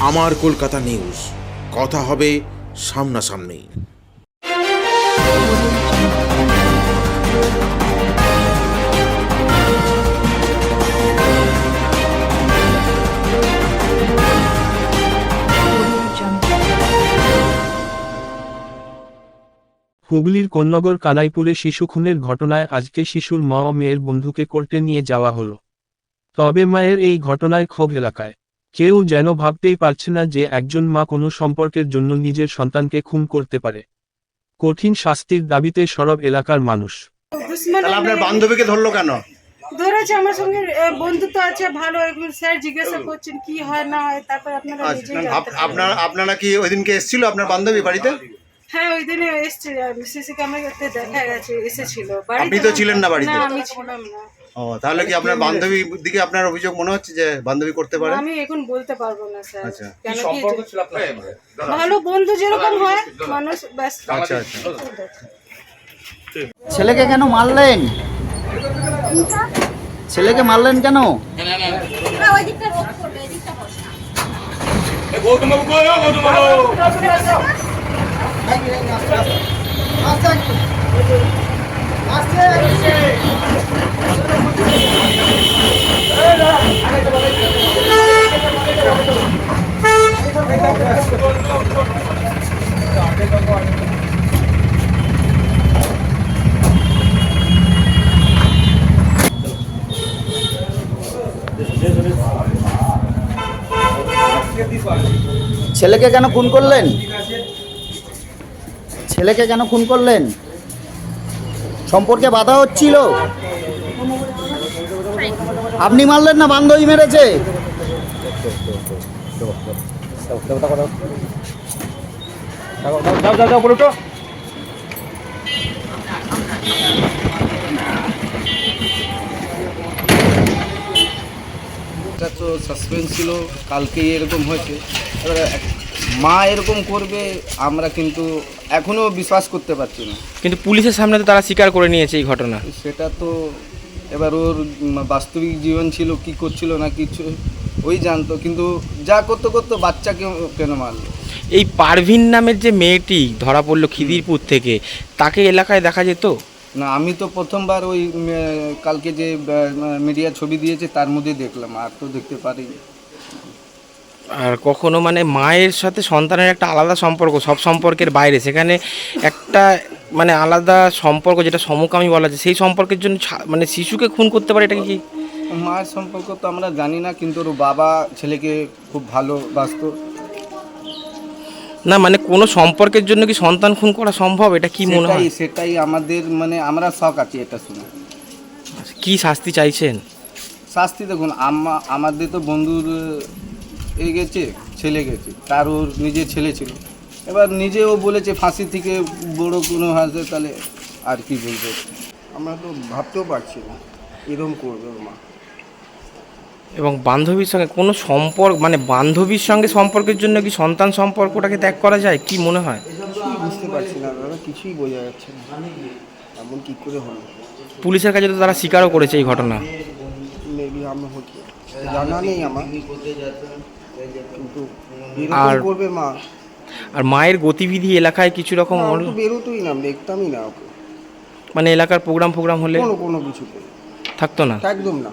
আমার কলকাতা নিউজ। কথা হবে সামনাসামনি। হুগলির কোন্নগর কালাইপুরে শিশু খুনের ঘটনায় আজকে শিশুর মা ও মেয়ের বন্ধুকে কোর্টে নিয়ে যাওয়া হলো। তবে মায়ের এই ঘটনায় ক্ষোভ এলাকায়। কেউ যেন ভাবতেই পারছে না যে একজন মা কোনো সম্পর্কের জন্য নিজের সন্তানকে খুন করতে পারে। কঠিন শাস্তির দাবিতে সরব এলাকার মানুষ। আপনার বান্ধবীকে ধরলো কেন? ধরেছে আমার সঙ্গে বন্ধুত্ব আছে ভালো এগুলো স্যার জিজ্ঞাসা করছেন কি হয় না হয় তারপর আপনারা আচ্ছা, আপনার আপনারা কি ওই দিনকে এসেছিল আপনার বান্ধবী বাড়িতে? হ্যাঁ ওই দিনে এসছে সিসি ক্যামেরাতে দেখা গেছে এসেছিল। আপনি তো ছিলেন না বাড়িতে? না আমি ছিলাম না। ও তাহলে কি আপনার বান্ধবীর দিকে আপনার অভিযোগ মনে হচ্ছে যে বান্ধবী করতে পারে? আমি এখন বলতে পারব না স্যার। আচ্ছা। কেন কি ভালো বন্ধু যেরকম হয় মানুষ ব্যাস আচ্ছা আচ্ছা। ছেলেকে কেন মারলেন? ছেলেকে মারলেন কেন? ছেলেকে কেন খুন করলেন? ছেলেকে কেন খুন করলেন? সম্পর্কে বাধা হচ্ছিল। আপনি মারলেন না বান্ধবী মেরেছে। এটা তো সাসপেন্স ছিল কালকেই এরকম হয়েছে। এবারে এক- মা এরকম করবে আমরা কিন্তু এখনও বিশ্বাস করতে পারছি না। কিন্তু পুলিশের সামনে তো তারা স্বীকার করে নিয়েছে এই ঘটনা। সেটা তো এবার ওর বাস্তবিক জীবন ছিল কি করছিল না কিছু ওই জানতো কিন্তু যা করতে করতে বাচ্চাকে কেন মারলো? এই পারভিন নামের যে মেয়েটি ধরা পড়ল খিদিরপুর থেকে তাকে এলাকায় দেখা যেত? না আমি তো প্রথমবার ওই কালকে যে মিডিয়া ছবি দিয়েছে তার মধ্যে দেখলাম আর তো দেখতে পারিনি। আর কখনো মানে মায়ের সাথে সন্তানের একটা আলাদা সম্পর্ক সব সম্পর্কের বাইরে। সেখানে একটা মানে আলাদা সম্পর্ক যেটা সমকামী বলা যায় সেই সম্পর্কের জন্য মানে শিশুকে খুন করতে পারে এটা কি? মায়ের সম্পর্ক তো আমরা জানি না কিন্তু ওর বাবা ছেলেকে খুব ভালো বাসত। না মানে কোনো সম্পর্কের জন্য কি সন্তান খুন করা সম্ভব? এটা কি মনে হয়? সেটাই আমাদের মানে আমরা শখ আছি এটা শুনে। কি শাস্তি চাইছেন? শাস্তি দেখুন আমা আমাদের তো বন্ধুর এ গেছে ছেলে গেছে তার ওর নিজের ছেলে ছিল। এবার নিজেও বলেছে ফাঁসি থেকে বড় কোনো হাসে তাহলে আর কি বলব? আমরা তো ভাবতেও পারছি না এরকম করবে ওর মা। এবং বান্ধবীর সঙ্গে কোনো সম্পর্ক মানে বান্ধবীর সঙ্গে সম্পর্কের জন্য কি সন্তান সম্পর্কটাকে ত্যাগ করা যায় কি মনে হয়? বুঝতে পারছি না দাদা কিছুই বোঝা যাচ্ছে না। এমন কী করে হলো পুলিশের কাছে তো তারা স্বীকারও করেছে এই ঘটনা। মেবি আমরা হতে জানা নেই আমার। কিন্তু আর- করবে মা। আর মায়ের গতিবিধি এলাকায় কিছু রকম বেরোতোই না দেখতামই না ওকে। মানে এলাকার প্রোগ্রাম ফোগ্রাম হলে কোনো কোনো কিছুতে। থাকতো না? একদম না।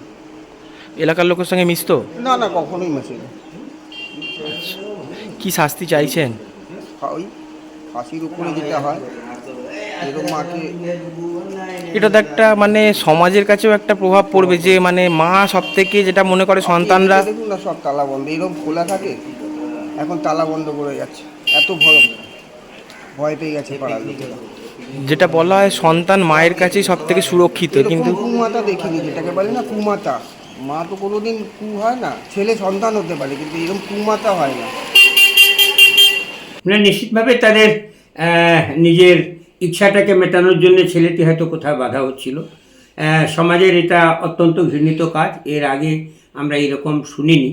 এলাকার লোকের সঙ্গে মিশতো? না না কখনোই মেশে না কি শাস্তি চাইছেন? ওই ফাঁসির উপরে যেটা হয় এরকম মাকে এটা তো একটা মানে সমাজের কাছেও একটা প্রভাব পড়বে যে মানে মা সব থেকে যেটা মনে করে সন্তানরা। দেখুন না সব তালা বন্ধ এরকম খোলা থাকে এখন তালা বন্ধ করে যাচ্ছে এত ভয় ভয় পেয়ে গেছে পাড়ার লোকেরা। যেটা বলা হয় সন্তান মায়ের কাছেই সব থেকে সুরক্ষিত কিন্তু কুমাতা দেখিনি যেটাকে বলে না কুমাতা। মা তো কোনোদিন কু হয় না ছেলে সন্তান হতে পারে কিন্তু এরকম কুমাতা হয় না। মানে নিশ্চিতভাবে তাদের আহ, নিজের ইচ্ছাটাকে মেটানোর জন্য ছেলেটি হয়তো কোথাও বাধা হচ্ছিল। সমাজের এটা অত্যন্ত ঘৃণিত কাজ। এর আগে আমরা এরকম শুনিনি।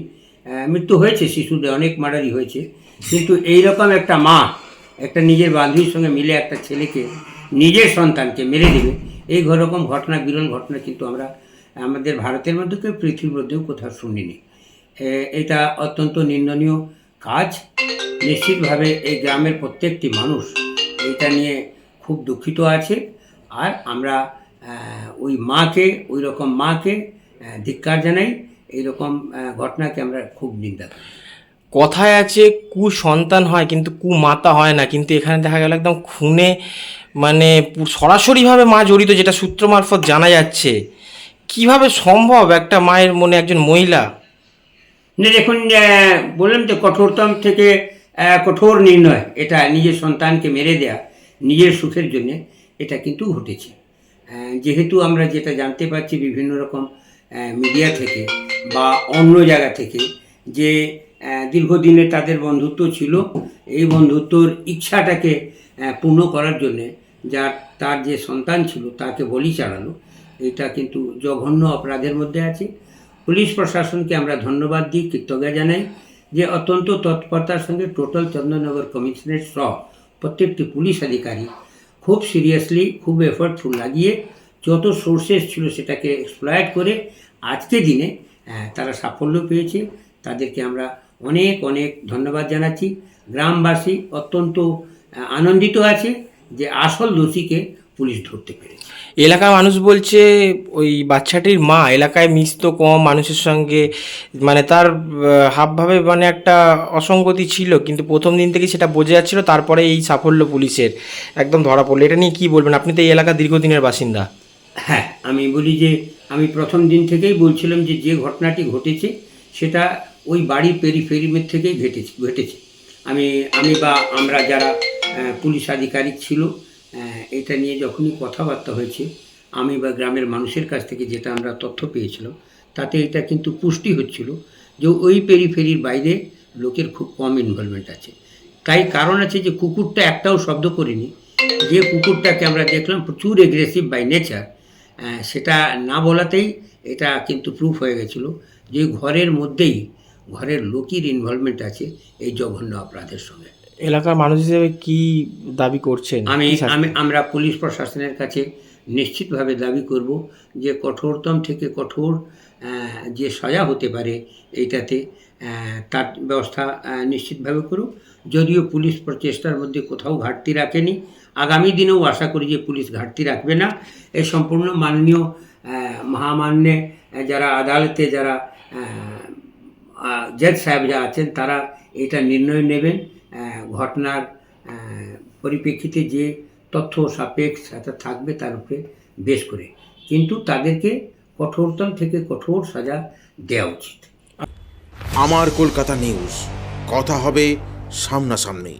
মৃত্যু হয়েছে শিশুদের, অনেক মার্ডারই হয়েছে। কিন্তু এইরকম একটা মা, একটা নিজের বান্ধবীর সঙ্গে মিলে একটা ছেলেকে, নিজের সন্তানকে মেরে দেবে, এই রকম ঘটনা, বিরল ঘটনা কিন্তু আমরা আমাদের ভারতের মধ্যে কেউ, পৃথিবীর মধ্যেও কোথাও শুনিনি। এটা অত্যন্ত নিন্দনীয় কাজ। নিশ্চিতভাবে এই গ্রামের প্রত্যেকটি মানুষ এটা নিয়ে খুব দুঃখিত আছে। আর আমরা ওই মাকে ওই রকম মাকে ধিক্কার জানাই। এইরকম ঘটনাকে আমরা খুব নিন্দা করি। কথায় আছে কু সন্তান হয় কিন্তু কু মাতা হয় না। কিন্তু এখানে দেখা গেল একদম খুনে মানে সরাসরিভাবে মা জড়িত যেটা সূত্র মারফত জানা যাচ্ছে। কীভাবে সম্ভব একটা মায়ের মনে একজন মহিলা? না দেখুন বললাম যে কঠোরতম থেকে কঠোর নির্ণয়। এটা নিজের সন্তানকে মেরে দেয়া। নিজের সুখের জন্য এটা কিন্তু ঘটেছে। যেহেতু আমরা যেটা জানতে পারছি বিভিন্ন রকম মিডিয়া থেকে বা অন্য জায়গা থেকে যে দীর্ঘদিনে তাদের বন্ধুত্ব ছিল, এই বন্ধুত্বর ইচ্ছাটাকে পূর্ণ করার জন্যে যার, তার যে সন্তান ছিল তাকে বলি চালানো, এটা কিন্তু জঘন্য অপরাধের মধ্যে আছে। পুলিশ প্রশাসনকে আমরা ধন্যবাদ দিই, কৃতজ্ঞতা জানাই যে অত্যন্ত তৎপরতার সঙ্গে টোটাল চন্দননগর কমিশনের সহ প্রত্যেকটি পুলিশ আধিকারিক খুব সিরিয়াসলি খুব এফর্টফুল লাগিয়ে যত সোর্সেস ছিল সেটাকে এক্সপ্লয়েড করে আজকে দিনে তারা সাফল্য পেয়েছে। তাদেরকে আমরা অনেক অনেক ধন্যবাদ জানাচ্ছি। গ্রামবাসী অত্যন্ত আনন্দিত আছে যে আসল দোষীকে পুলিশ ধরতে পেরেছে। এলাকার মানুষ বলছে ওই বাচ্চাটির মা এলাকায় মিশতো কম মানুষের সঙ্গে মানে তার হাবভাবে মানে একটা অসঙ্গতি ছিল কিন্তু প্রথম দিন থেকে সেটা বোঝা যাচ্ছিল তারপরে এই সাফল্য পুলিশের একদম ধরা পড়ল। এটা নিয়ে কী বলবেন? আপনি তো এই এলাকার দীর্ঘদিনের বাসিন্দা। হ্যাঁ আমি বলি যে আমি প্রথম দিন থেকেই বলছিলাম যে যে ঘটনাটি ঘটেছে সেটা ওই বাড়ির পেরিফেরিমের থেকেই ঘটেছে ঘটেছে। আমি আমি বা আমরা যারা পুলিশ আধিকারিক ছিল এটা নিয়ে যখনই কথাবার্তা হয়েছে, আমি বা গ্রামের মানুষের কাছ থেকে যেটা আমরা তথ্য পেয়েছিলাম, তাতে এটা কিন্তু পুষ্টি হচ্ছিল যে ওই পেরিফেরির বাইরে লোকের খুব কম ইনভলভমেন্ট আছে। তাই কারণ আছে যে কুকুরটা একটাও শব্দ করিনি। যে কুকুরটাকে আমরা দেখলাম প্রচুর এগ্রেসিভ বাই নেচার সেটা না বলাতেই এটা কিন্তু প্রুফ হয়ে গেছিল যে ঘরের মধ্যেই, ঘরের লোকের ইনভলভমেন্ট আছে এই জঘন্য অপরাধের সঙ্গে। এলাকার মানুষ হিসেবে কি দাবি করছেন? আমি? আমি আমরা পুলিশ প্রশাসনের কাছে নিশ্চিতভাবে দাবি করব যে কঠোরতম থেকে কঠোর যে সাজা হতে পারে এইটাতে তার ব্যবস্থা নিশ্চিতভাবে করুক। যদিও পুলিশ প্রচেষ্টার মধ্যে কোথাও ঘাটতি রাখেনি। আগামী দিনেও আশা করি যে পুলিশ ঘাটতি রাখবে না। এ সম্পূর্ণ মাননীয় মহামান্যে যারা আদালতে যারা জজ সাহেব যা আছেন তারা এটা নির্ণয় নেবেন। ঘটনার পরিপ্রেক্ষিতে যে তথ্য সাপেক্ষ থাকবে তার উপরে বেশ করে। কিন্তু তাদেরকে কঠোরতম থেকে কঠোর সাজা দেওয়া উচিত। আমার কলকাতা নিউজ। কথা হবে সামনাসামনি।